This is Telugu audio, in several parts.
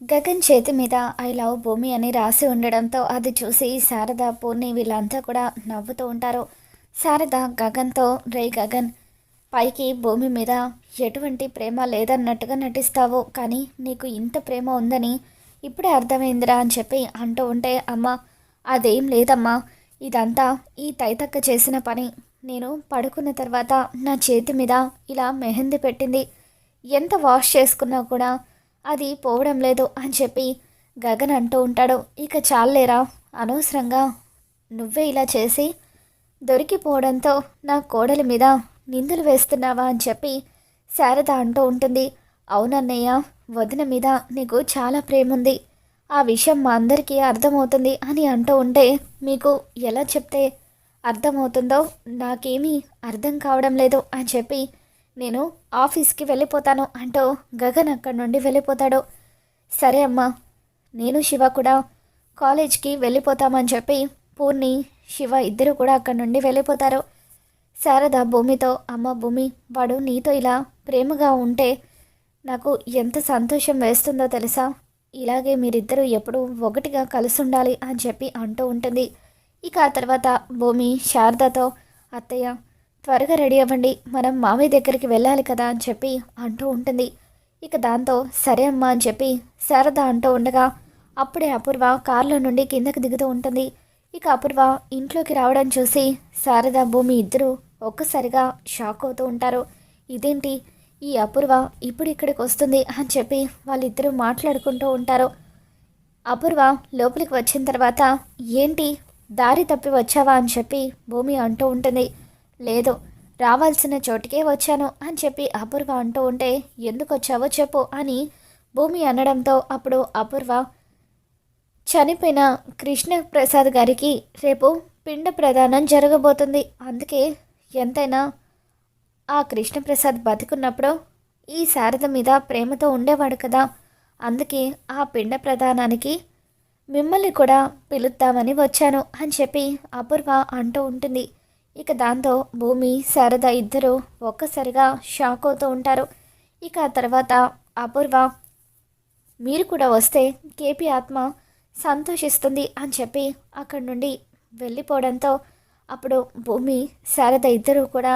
గగన్ చేతి మీద ఐ లవ్ భూమి అని రాసి ఉండడంతో అది చూసి శారద పూర్ణి వీళ్ళంతా కూడా నవ్వుతూ ఉంటారు. శారద గగన్తో రే గగన్ పైకి భూమి మీద ఎటువంటి ప్రేమ లేదన్నట్టుగా నటిస్తావు. కానీ నీకు ఇంత ప్రేమ ఉందని ఇప్పుడే అర్థమైందిరా అని చెప్పి అంటూ ఉంటే అమ్మ అదేం లేదమ్మా. ఇదంతా ఈ తైతక్క చేసిన పని. నేను పడుకున్న తర్వాత నా చేతి మీద ఇలా మెహందీ పెట్టింది. ఎంత వాష్ చేసుకున్నా కూడా అది పోవడం లేదు అని చెప్పి గగన్ అంటూ ఉంటాడు. ఇక చాలేరా? అనవసరంగా నువ్వే ఇలా చేసి దొరికిపోవడంతో నా కోడలి మీద నిందలు వేస్తున్నావా అని చెప్పి శారద అంటూ ఉంటుంది. అవునన్నయ్య వదిన మీద నీకు చాలా ప్రేమ ఉంది ఆ విషయం మా అందరికీ అర్థమవుతుంది అని అంటూ ఉంటే మీకు ఎలా చెప్తే అర్థమవుతుందో నాకేమీ అర్థం కావడం లేదు అని చెప్పి నేను ఆఫీస్కి వెళ్ళిపోతాను అంటూ గగన్ అక్కడి నుండి వెళ్ళిపోతాడు. సరే అమ్మా నేను శివ కూడా కాలేజ్కి వెళ్ళిపోతామని చెప్పి పూర్ణి శివ ఇద్దరు కూడా అక్కడి నుండి వెళ్ళిపోతారు. శారద భూమితో అమ్మ భూమి వాడు నీతో ఇలా ప్రేమగా ఉంటే నాకు ఎంత సంతోషం వేస్తుందో తెలుసా? ఇలాగే మీరిద్దరూ ఎప్పుడూ ఒకటిగా కలిసి ఉండాలి అని చెప్పి అంటూ ఉంటుంది. ఇక ఆ తర్వాత భూమి శారదతో అత్తయ్య త్వరగా రెడీ అవ్వండి. మనం మామయ్య దగ్గరికి వెళ్ళాలి కదా అని చెప్పి అంటూ ఉంటుంది. ఇక దాంతో సరే అమ్మా అని చెప్పి శారద అంటూ ఉండగా అప్పుడే అపూర్వ కారులో నుండి కిందకి దిగుతూ ఉంటుంది. ఇక అపూర్వ ఇంట్లోకి రావడం చూసి శారద భూమి ఇద్దరూ ఒక్కసారిగా షాక్ అవుతూ ఉంటారు. ఇదేంటి? ఈ అపూర్వ ఇప్పుడు ఇక్కడికి వస్తుంది అని చెప్పి వాళ్ళిద్దరూ మాట్లాడుకుంటూ ఉంటారు. అపూర్వ లోపలికి వచ్చిన తర్వాత ఏంటి? దారి తప్పి వచ్చావా? అని చెప్పి భూమి అంటూ ఉంటుంది. లేదు రావాల్సిన చోటికే వచ్చాను అని చెప్పి అపూర్వ అంటూ ఉంటే ఎందుకు వచ్చావో చెప్పు అని భూమి అనడంతో అప్పుడు అపూర్వ చనిపోయిన కృష్ణ ప్రసాద్ గారికి రేపు పిండ ప్రదానం జరగబోతుంది. అందుకే ఎంతైనా ఆ కృష్ణప్రసాద్ బతికున్నప్పుడు ఈ శారద మీద ప్రేమతో ఉండేవాడు కదా. అందుకే ఆ పిండ ప్రదానానికి మిమ్మల్ని కూడా పిలుద్దామని వచ్చాను అని చెప్పి అపూర్వ అంటూ ఉంటుంది. ఇక దాంతో భూమి శారద ఇద్దరు ఒక్కసారిగా షాక్ అవుతూ ఉంటారు. ఇక ఆ తర్వాత అపూర్వ మీరు కూడా వస్తే కేపీ ఆత్మ సంతోషిస్తుంది అని చెప్పి అక్కడి నుండి వెళ్ళిపోవడంతో అప్పుడు భూమి శారద ఇద్దరు కూడా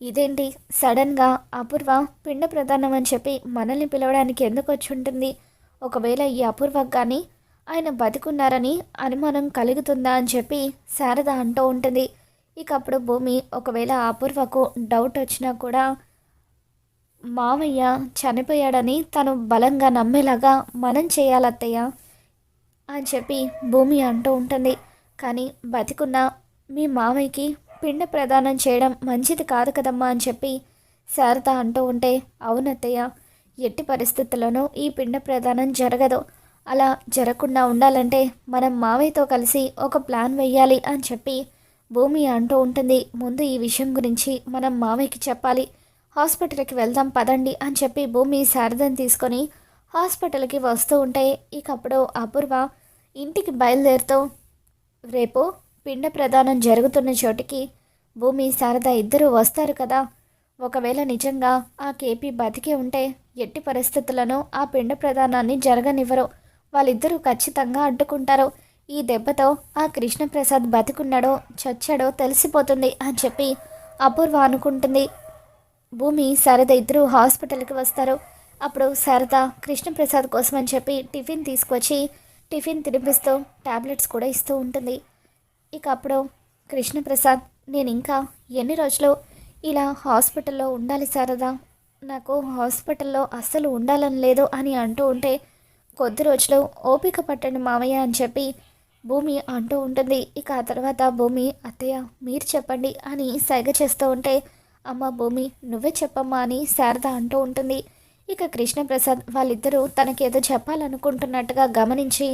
ఇదేంటి? సడన్గా అపూర్వ పిండ ప్రధానం అని చెప్పి మనల్ని పిలవడానికి ఎందుకు వచ్చి ఉంటుంది? ఒకవేళ ఈ అపూర్వకు కానీ ఆయన బతికున్నారని అనుమానం కలుగుతుందా అని చెప్పి శారద అంటూ ఉంటుంది. ఇక అప్పుడు భూమి ఒకవేళ అపూర్వకు డౌట్ వచ్చినా కూడా మావయ్య చనిపోయాడని తను బలంగా నమ్మేలాగా మనం చేయాలత్తయ్య అని చెప్పి భూమి అంటూ ఉంటుంది. కానీ బతికున్న మీ మామయ్యకి పిండ ప్రదానం చేయడం మంచిది కాదు కదమ్మా అని చెప్పి శారద అంటూ ఉంటే అవునత్తయ్య ఎట్టి పరిస్థితుల్లోనూ ఈ పిండ ప్రదానం జరగదు. అలా జరగకుండా ఉండాలంటే మనం మావయ్యతో కలిసి ఒక ప్లాన్ వెయ్యాలి అని చెప్పి భూమి అంటూ ఉంటుంది. ముందు ఈ విషయం గురించి మనం మామయ్యకి చెప్పాలి. హాస్పిటల్కి వెళ్దాం పదండి అని చెప్పి భూమి శారదని తీసుకొని హాస్పిటల్కి వస్తూ ఉంటే ఇకప్పుడు అపూర్వ ఇంటికి బయలుదేరుతూ రేపు పిండ ప్రదానం జరుగుతున్న చోటికి భూమి శారద ఇద్దరూ వస్తారు కదా. ఒకవేళ నిజంగా ఆ కేపీ బతికే ఉంటే ఎట్టి పరిస్థితులను ఆ పిండ ప్రదానాన్ని జరగనివ్వరు. వాళ్ళిద్దరూ ఖచ్చితంగా అడ్డుకుంటారు. ఈ దెబ్బతో ఆ కృష్ణప్రసాద్ బతికున్నాడో చచ్చాడో తెలిసిపోతుంది అని చెప్పి అపూర్వ అనుకుంటుంది. భూమి శారద ఇద్దరు హాస్పిటల్కి వస్తారు. అప్పుడు శారద కృష్ణప్రసాద్ కోసం అని చెప్పి టిఫిన్ తీసుకొచ్చి టిఫిన్ తినిపిస్తూ టాబ్లెట్స్ కూడా ఇస్తూ ఉంటుంది. ఇక అప్పుడు కృష్ణప్రసాద్ నేను ఇంకా ఎన్ని రోజులు ఇలా హాస్పిటల్లో ఉండాలి శారదా నాకు హాస్పిటల్లో అస్సలు ఉండాలని లేదు అని అంటూ ఉంటే కొద్ది రోజులు ఓపిక పట్టండి మామయ్య అని చెప్పి భూమి అంటూ ఉంటుంది. ఇక ఆ తర్వాత భూమి అత్తయ్య మీరు చెప్పండి అని సైగ చేస్తూ ఉంటే అమ్మ భూమి నువ్వే చెప్పమ్మా అని శారద అంటూ ఉంటుంది. ఇక కృష్ణప్రసాద్ వాళ్ళిద్దరూ తనకేదో చెప్పాలనుకుంటున్నట్టుగా గమనించి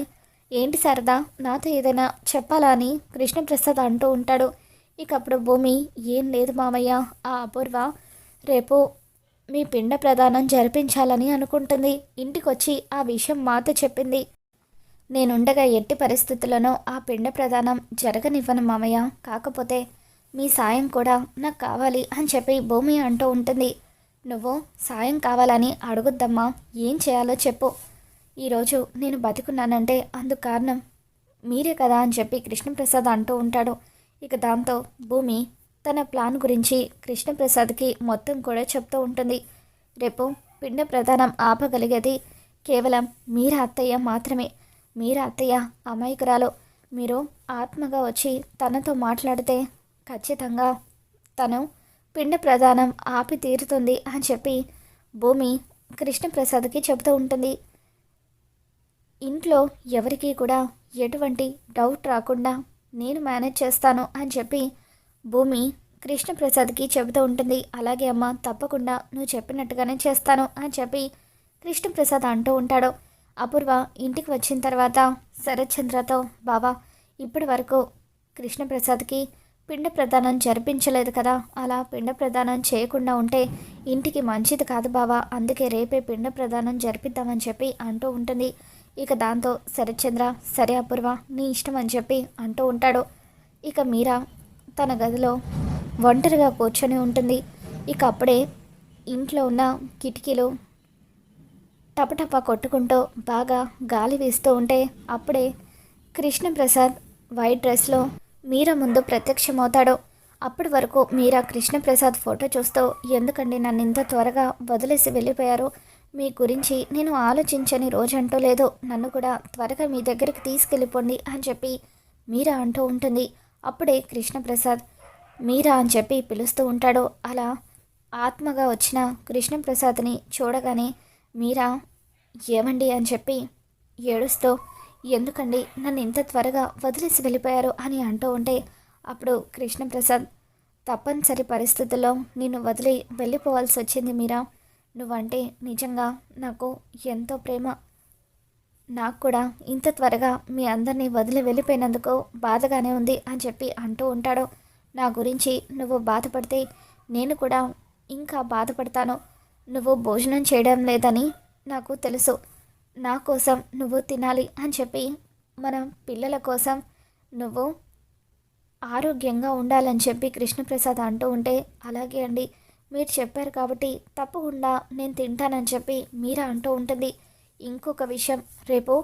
ఏంటి శారద నాతో ఏదైనా చెప్పాలా అని కృష్ణప్రసాద్ అంటూ ఉంటాడు. ఇక అప్పుడు భూమి ఏం లేదు మామయ్య ఆ అపూర్వ రేపు మీ పిండ ప్రదానం జరిపించాలని అనుకుంటుంది. ఇంటికొచ్చి ఆ విషయం మాతో చెప్పింది. నేనుండగా ఎట్టి పరిస్థితుల్లోనూ ఆ పిండ ప్రదానం జరగనివ్వను మామయ్య. కాకపోతే మీ సాయం కూడా నాకు కావాలి అని చెప్పి భూమి అంటూ ఉంటుంది. నువ్వు సాయం కావాలని అడుగుద్దమ్మా. ఏం చేయాలో చెప్పు. ఈరోజు నేను బతికున్నానంటే అందుకు కారణం మీరే కదా అని చెప్పి కృష్ణప్రసాద్ అంటూ ఉంటాడు. ఇక దాంతో భూమి తన ప్లాన్ గురించి కృష్ణప్రసాద్కి మొత్తం కూడా చెప్తూ ఉంటుంది. రేపు పిండ ప్రధానం ఆపగలిగేది కేవలం మీర అత్తయ్య మాత్రమే. మీరా అత్తయ్య? అమాయకురాలు. మీరు ఆత్మగా వచ్చి తనతో మాట్లాడితే ఖచ్చితంగా తను పిండ ప్రధానం ఆపి తీరుతుంది అని చెప్పి భూమి కృష్ణప్రసాద్కి చెబుతూ ఉంటుంది. ఇంట్లో ఎవరికీ కూడా ఎటువంటి డౌట్ రాకుండా నేను మేనేజ్ చేస్తాను అని చెప్పి భూమి కృష్ణప్రసాద్కి చెబుతూ ఉంటుంది. అలాగే అమ్మ తప్పకుండా నువ్వు చెప్పినట్టుగానే చేస్తాను అని చెప్పి కృష్ణప్రసాద్ అంటూ ఉంటాడు. అపూర్వ ఇంటికి వచ్చిన తర్వాత శరత్చంద్రతో బాబా ఇప్పటి వరకు కృష్ణప్రసాద్కి పిండ ప్రదానం జరిపించలేదు కదా. అలా పిండ ప్రదానం చేయకుండా ఉంటే ఇంటికి మంచిది కాదు బావా. అందుకే రేపే పిండ ప్రదానం జరిపిద్దామని చెప్పి అంటూ ఉంటుంది. ఇక దాంతో శరత్చంద్ర సరే అపూర్వ నీ ఇష్టం అని చెప్పి అంటూ ఉంటాడు. ఇక మీరా తన గదిలో ఒంటరిగా కూర్చొని ఉంటుంది. ఇక అప్పుడే ఇంట్లో ఉన్న కిటికీలు టపటప కొట్టుకుంటూ బాగా గాలి వీస్తూ ఉంటే అప్పుడే కృష్ణప్రసాద్ వైట్ డ్రెస్లో మీరా ముందు ప్రత్యక్షమవుతాడు. అప్పటి వరకు మీరా కృష్ణప్రసాద్ ఫోటో చూస్తూ ఎందుకండి నన్ను ఇంత త్వరగా వదిలేసి వెళ్ళిపోయారు? మీ గురించి నేను ఆలోచించని రోజంటూ లేదు. నన్ను కూడా త్వరగా మీ దగ్గరికి తీసుకెళ్ళిపోండి అని చెప్పి మీరా అంటూ ఉంటుంది. అప్పుడే కృష్ణప్రసాద్ మీరా అని చెప్పి పిలుస్తూ ఉంటాడు. అలా ఆత్మగా వచ్చిన కృష్ణప్రసాద్ని చూడగానే మీరా ఏమండి అని చెప్పి ఏడుస్తూ ఎందుకండి? నన్ను ఇంత త్వరగా వదిలేసి వెళ్ళిపోయారు? అని అంటూ ఉంటే అప్పుడు కృష్ణప్రసాద్ తప్పనిసరి పరిస్థితుల్లో నిన్ను వదిలి వెళ్ళిపోవాల్సి వచ్చింది మీరా? నువ్వంటే నిజంగా నాకు ఎంతో ప్రేమ. నాకు కూడా ఇంత త్వరగా మీ అందరినీ వదిలి వెళ్ళిపోయినందుకు బాధగానే ఉంది అని చెప్పి అంటూ ఉంటాడు. నా గురించి నువ్వు బాధపడితే నేను కూడా ఇంకా బాధపడతాను. నువ్వు భోజనం చేయడం లేదని నాకు తెలుసు. నా కోసం నువ్వు తినాలి అని చెప్పి మన పిల్లల కోసం నువ్వు ఆరోగ్యంగా ఉండాలని చెప్పి కృష్ణప్రసాద్ అంటూ ఉంటే అలాగే అండి. మీరు చెప్పారు కాబట్టి తప్పకుండా నేను తింటానని చెప్పి మీరా అంటూ ఉంటుంది. ఇంకొక విషయం. రేపు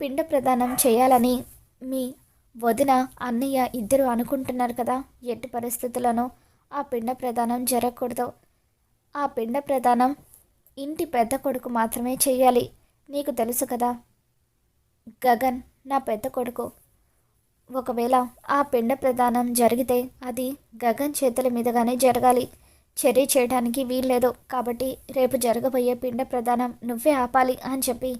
పిండ ప్రదానం చేయాలని మీ వదిన అన్నయ్య ఇద్దరు అనుకుంటున్నారు కదా. ఎట్టి పరిస్థితులను ఆ పిండ ప్రదానం జరగకూడదు. ఆ పిండ ప్రదానం ఇంటి పెద్ద కొడుకు మాత్రమే చేయాలి నీకు తెలుసు కదా గగన్ నా పెద్ద కొడుకు. ఒకవేళ ఆ పిండ ప్రదానం జరిగితే అది గగన్ చేతుల మీదుగానే జరగాలి. చర్య చేయడానికి వీల్లేదు కాబట్టి రేపు జరగబోయే పిండ ప్రదానం నువ్వే ఆపాలి అని చెప్పి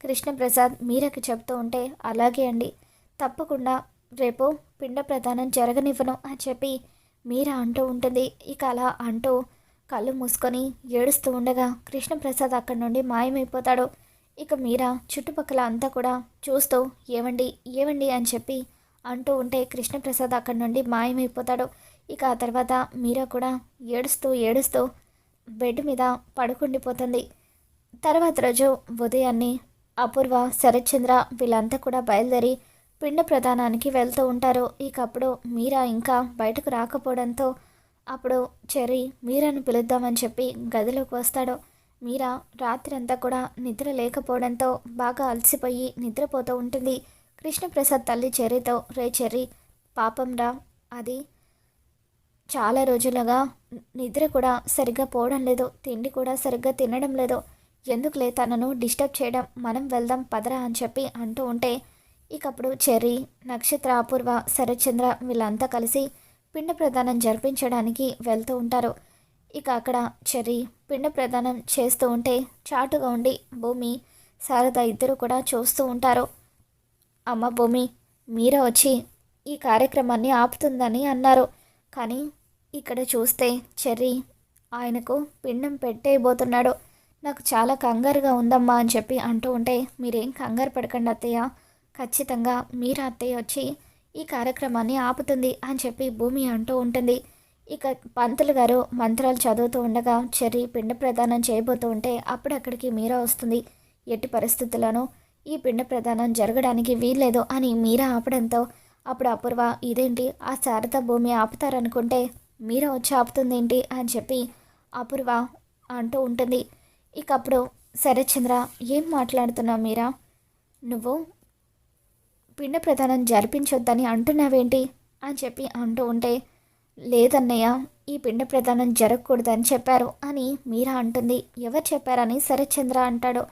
కృష్ణప్రసాద్ మీరకి చెప్తూ ఉంటే అలాగే అండి. తప్పకుండా రేపు పిండ ప్రదానం జరగనివ్వను అని చెప్పి మీరా అంటూ ఉంటుంది. ఇక అలా అంటూ కళ్ళు మూసుకొని ఏడుస్తూ ఉండగా కృష్ణప్రసాద్ అక్కడి నుండి మాయమైపోతాడు. ఇక మీరా చుట్టుపక్కల అంతా కూడా చూస్తూ ఏవండి ఏవండి అని చెప్పి అంటూ ఉంటే కృష్ణప్రసాద్ అక్కడి నుండి మాయమైపోతాడు. ఇక ఆ తర్వాత మీరా కూడా ఏడుస్తూ ఏడుస్తూ బెడ్ మీద పడుకుండిపోతుంది. తర్వాత రోజు ఉదయాన్నే అపూర్వ శరత్చంద్ర వీళ్ళంతా కూడా బయలుదేరి పిండ ప్రధానానికి వెళ్తూ ఉంటారు. ఇక అప్పుడు మీరా ఇంకా బయటకు రాకపోవడంతో అప్పుడు చెర్రీ మీరాను పిలుద్దామని చెప్పి గదిలోకి వస్తాడు. మీరా రాత్రంతా కూడా నిద్ర లేకపోవడంతో బాగా అలసిపోయి నిద్రపోతూ ఉంటుంది. కృష్ణప్రసాద్ తల్లి చెర్రీతో రే చెర్రీ పాపం రా. అది చాలా రోజులుగా నిద్ర కూడా సరిగ్గా పోవడం లేదు. తిండి కూడా సరిగ్గా తినడం లేదు. ఎందుకులే తనను డిస్టర్బ్ చేయడం? మనం వెళ్దాం పదరా అని చెప్పి అంటూ ఉంటే ఇకప్పుడు చెర్రీ నక్షత్ర అపూర్వ శరత్చంద్ర వీళ్ళంతా కలిసి పిండ ప్రదానం జరిపించడానికి వెళ్తూ ఉంటారు. ఇక అక్కడ చెర్రీ పిండ ప్రదానం చేస్తూ ఉంటే చాటుగా ఉండి భూమి శారద ఇద్దరు కూడా చూస్తూ ఉంటారు. అమ్మ భూమి మీరా వచ్చి ఈ కార్యక్రమాన్ని ఆపుతుందని అన్నారు. కానీ ఇక్కడ చూస్తే చెర్రీ ఆయనకు పిండం పెట్టేయబోతున్నాడు. నాకు చాలా కంగారుగా ఉందమ్మా అని చెప్పి అంటూ ఉంటే మీరేం కంగారు పడకండి అత్తయ్య. ఖచ్చితంగా మీరు అత్తయ్య వచ్చి ఈ కార్యక్రమాన్ని ఆపుతుంది అని చెప్పి భూమి అంటూ ఉంటుంది. ఇక పంతులు గారు మంత్రాలు చదువుతూ ఉండగా చెర్రీ పిండ ప్రదానం చేయబోతూ ఉంటే అప్పుడు అక్కడికి మీరా వస్తుంది. ఎట్టి పరిస్థితుల్లోనూ ఈ పిండ ప్రదానం జరగడానికి వీల్లేదు అని మీరా ఆపడంతో అప్పుడు అపూర్వ ఇదేంటి? ఆ శారద భూమి ఆపుతారనుకుంటే మీరా వచ్చి ఆపుతుందేంటి? అని చెప్పి అపూర్వ అంటూ ఉంటుంది. ఇక అప్పుడు సరే చంద్ర ఏం మాట్లాడుతున్నావు మీరా? నువ్వు పిండ ప్రధానం జరిపించొద్దని అంటున్నావేంటి? అని చెప్పి అంటూ ఉంటే లేదన్నయ్య ఈ పిండ ప్రధానం జరగకూడదని చెప్పారు అని మీరా అంటుంది. ఎవరు చెప్పారని శరత్చంద్ర అంటాడు.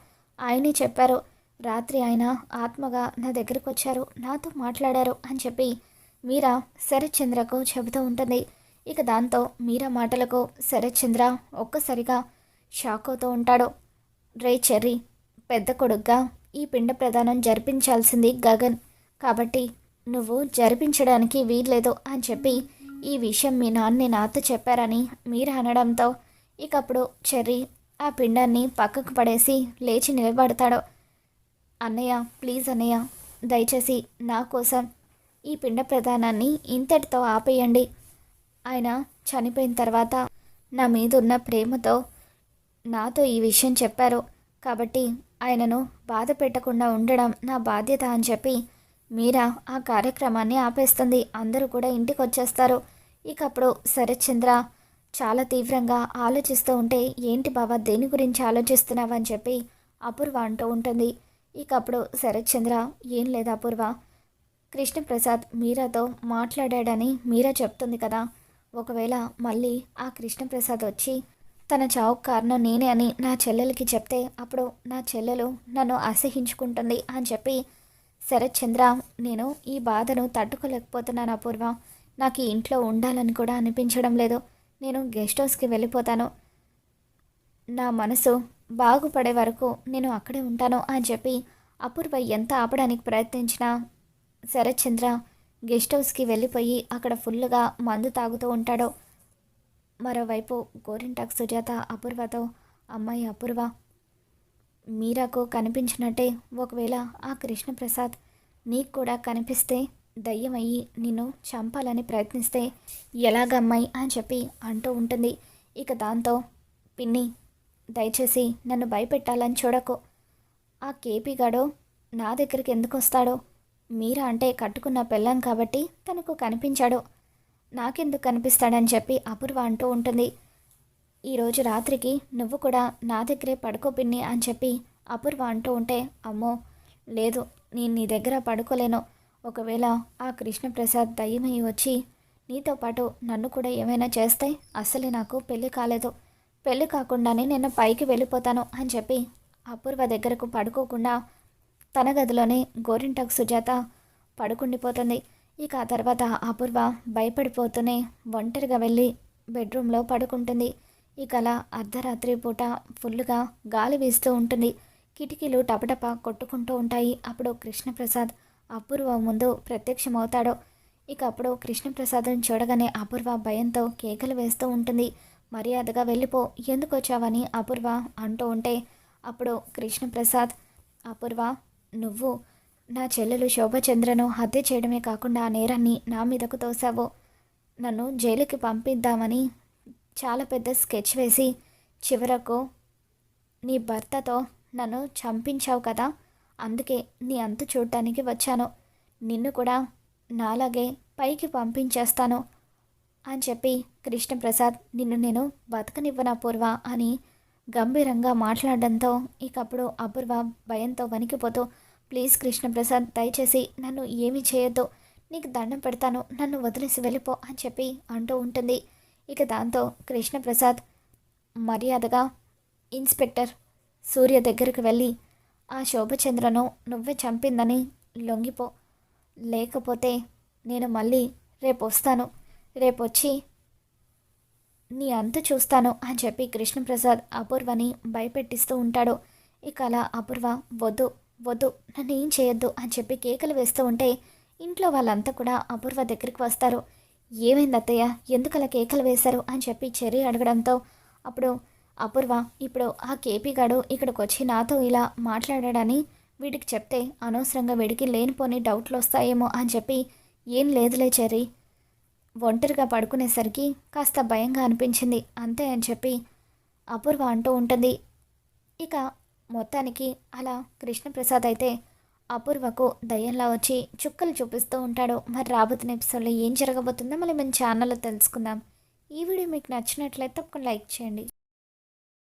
ఆయనే చెప్పారు. రాత్రి ఆయన ఆత్మగా నా దగ్గరకు వచ్చారు నాతో మాట్లాడారు అని చెప్పి మీరా శరత్చంద్రకు చెబుతూ ఉంటుంది. ఇక దాంతో మీరా మాటలకు శరత్చంద్ర ఒక్కసారిగా షాక్ అవుతూ ఉంటాడు. రే చెర్రీ పెద్ద కొడుగ్గా ఈ పిండ ప్రదానం జరిపించాల్సింది గగన్. కాబట్టి నువ్వు జరిపించడానికి వీల్లేదు అని చెప్పి ఈ విషయం మీ నాన్నే నాతో చెప్పారని మీరు అనడంతో ఇకప్పుడు చెర్రీ ఆ పిండాన్ని పక్కకు పడేసి లేచి నిలబడతాడు. అన్నయ్య ప్లీజ్ అన్నయ్య దయచేసి నా కోసం ఈ పిండ ప్రధానాన్ని ఇంతటితో ఆపేయండి. ఆయన చనిపోయిన తర్వాత నా మీద ఉన్న ప్రేమతో నాతో ఈ విషయం చెప్పారు. కాబట్టి ఆయనను బాధ పెట్టకుండా ఉండడం నా బాధ్యత అని చెప్పి మీరా? ఆ కార్యక్రమాన్ని ఆపేస్తుంది. అందరూ కూడా ఇంటికి వచ్చేస్తారు ఇకప్పుడు శరత్చంద్ర చాలా తీవ్రంగా ఆలోచిస్తూ ఉంటే ఏంటి బాబా దేని గురించి ఆలోచిస్తున్నావని చెప్పి అపూర్వ అంటూ ఉంటుంది. ఇకప్పుడు శరత్చంద్ర ఏం లేదు అపూర్వ. కృష్ణప్రసాద్ మీరాతో మాట్లాడాడని మీరా చెప్తుంది కదా. ఒకవేళ మళ్ళీ ఆ కృష్ణప్రసాద్ వచ్చి తన చావుకు కారణం నేనే అని నా చెల్లెలకి చెప్తే అప్పుడు నా చెల్లెలు నన్ను అసహించుకుంటుంది అని చెప్పి శరత్చంద్ర నేను ఈ బాధను తట్టుకోలేకపోతున్నాను అపూర్వ. నాకు ఈ ఇంట్లో ఉండాలని కూడా అనిపించడం లేదు. నేను గెస్ట్ హౌస్కి వెళ్ళిపోతాను. నా మనసు బాగుపడే వరకు నేను అక్కడే ఉంటాను అని చెప్పి అపూర్వ ఎంత ఆపడానికి ప్రయత్నించినా శరత్చంద్ర గెస్ట్ హౌస్కి వెళ్ళిపోయి అక్కడ ఫుల్గా మందు తాగుతూ ఉంటాడు. మరోవైపు గోరింటాక్ సుజాత అపూర్వతో అమ్మాయి అపూర్వ మీరాకు కనిపించినట్టే ఒకవేళ ఆ కృష్ణప్రసాద్ నీకు కూడా కనిపిస్తే దయ్యమయ్యి నిన్ను చంపాలని ప్రయత్నిస్తే ఎలాగమ్మాయి అని చెప్పి అంటూ ఉంటుంది. ఇక దాంతో పిన్ని దయచేసి నన్ను భయపెట్టాలని చూడకు. ఆ కేపీ గాడు నా దగ్గరికి ఎందుకు వస్తాడో? మీరా అంటే కట్టుకున్న పెళ్ళాం కాబట్టి తనకు కనిపించాడు. నాకెందుకు కనిపిస్తాడని చెప్పి అపూర్వ అంటూ ఉంటుంది. ఈరోజు రాత్రికి నువ్వు కూడా నా దగ్గరే పడుకో పిన్ని అని చెప్పి అపూర్వ అంటూ ఉంటే అమ్మో! లేదు నేను నీ దగ్గర పడుకోలేను. ఒకవేళ ఆ కృష్ణప్రసాద్ దయ్యమై వచ్చి నీతో పాటు నన్ను కూడా ఏమైనా చేస్తే అసలే నాకు పెళ్ళి కాలేదు. పెళ్ళి కాకుండానే నేను పైకి వెళ్ళిపోతాను అని చెప్పి అపూర్వ దగ్గరకు పడుకోకుండా తన గదిలోనే గోరింటాకు సుజాత పడుకుండిపోతుంది. ఇక ఆ తర్వాత అపూర్వ భయపడిపోతూనే ఒంటరిగా వెళ్ళి బెడ్రూమ్లో పడుకుంటుంది. ఇక అలా అర్ధరాత్రి పూట ఫుల్గా గాలి వీస్తూ ఉంటుంది. కిటికీలు టపటప కొట్టుకుంటూ ఉంటాయి. అప్పుడు కృష్ణప్రసాద్ అపూర్వ ముందు ప్రత్యక్షమవుతాడు. ఇక అప్పుడు కృష్ణప్రసాద్ని చూడగానే అపూర్వ భయంతో కేకలు వేస్తూ ఉంటుంది. మర్యాదగా వెళ్ళిపో ఎందుకు వచ్చావని అపూర్వ అంటూ ఉంటే అప్పుడు కృష్ణప్రసాద్ అపూర్వ నువ్వు నా చెల్లెలు శోభచంద్రను హత్య చేయడమే కాకుండా ఆ నేరాన్ని నా మీదకు తోసావు నన్ను జైలుకి పంపిద్దామని చాలా పెద్ద స్కెచ్ వేసి చివరకు నీ భర్తతో నన్ను చంపించావు కదా అందుకే నీ అంతు చూడటానికి వచ్చాను. నిన్ను కూడా నాలాగే పైకి పంపించేస్తాను అని చెప్పి కృష్ణప్రసాద్ నిన్ను నేను బతకనివ్వన అపూర్వ అని గంభీరంగా మాట్లాడడంతో ఇకప్పుడు అపూర్వ భయంతో వణికిపోతూ ప్లీజ్ కృష్ణప్రసాద్ దయచేసి నన్ను ఏమీ చేయొద్దు. నీకు దండం పెడతాను. నన్ను వదిలేసి వెళ్ళిపో అని చెప్పి అంటూ ఉంటుంది. ఇక దాంతో కృష్ణప్రసాద్ మర్యాదగా ఇన్స్పెక్టర్ సూర్య దగ్గరికి వెళ్ళి ఆ శోభచంద్రను నువ్వే చంపిందని లొంగిపో. లేకపోతే నేను మళ్ళీ రేపు వస్తాను రేపు వచ్చి నీ అంతు చూస్తాను అని చెప్పి కృష్ణప్రసాద్ అపూర్వని భయపెట్టిస్తూ ఉంటాడు. ఇక అలా అపూర్వ వద్దు వద్దు నన్ను ఏం చేయొద్దు అని చెప్పి కేకలు వేస్తూ ఉంటే ఇంట్లో వాళ్ళంతా కూడా అపూర్వ దగ్గరికి వస్తారు. ఏమైంది అత్తయ్య ఎందుకు అలా కేకలు వేశారు? అని చెప్పి చెర్రీ అడగడంతో అప్పుడు అపూర్వ ఇప్పుడు ఆ కేపీ గాడు ఇక్కడికి వచ్చి నాతో ఇలా మాట్లాడాడని వీడికి చెప్తే అనవసరంగా వీడికి లేనిపోని డౌట్లు వస్తాయేమో అని చెప్పి ఏం లేదులే చెర్రీ. ఒంటరిగా పడుకునేసరికి కాస్త భయంగా అనిపించింది. అంతే అని చెప్పి అపూర్వ అంటూ ఉంటుంది. ఇక మొత్తానికి అలా కృష్ణప్రసాద్ అయితే అపూర్వకు దయ్యంలా వచ్చి చుక్కలు చూపిస్తూ ఉంటాడు. మరి రాబోతున్న ఎపిసోడ్లో ఏం జరగబోతుందో మళ్ళీ మేము ఛానల్లో తెలుసుకుందాం. ఈ వీడియో మీకు నచ్చినట్లయితే తప్పకుండా లైక్ చేయండి.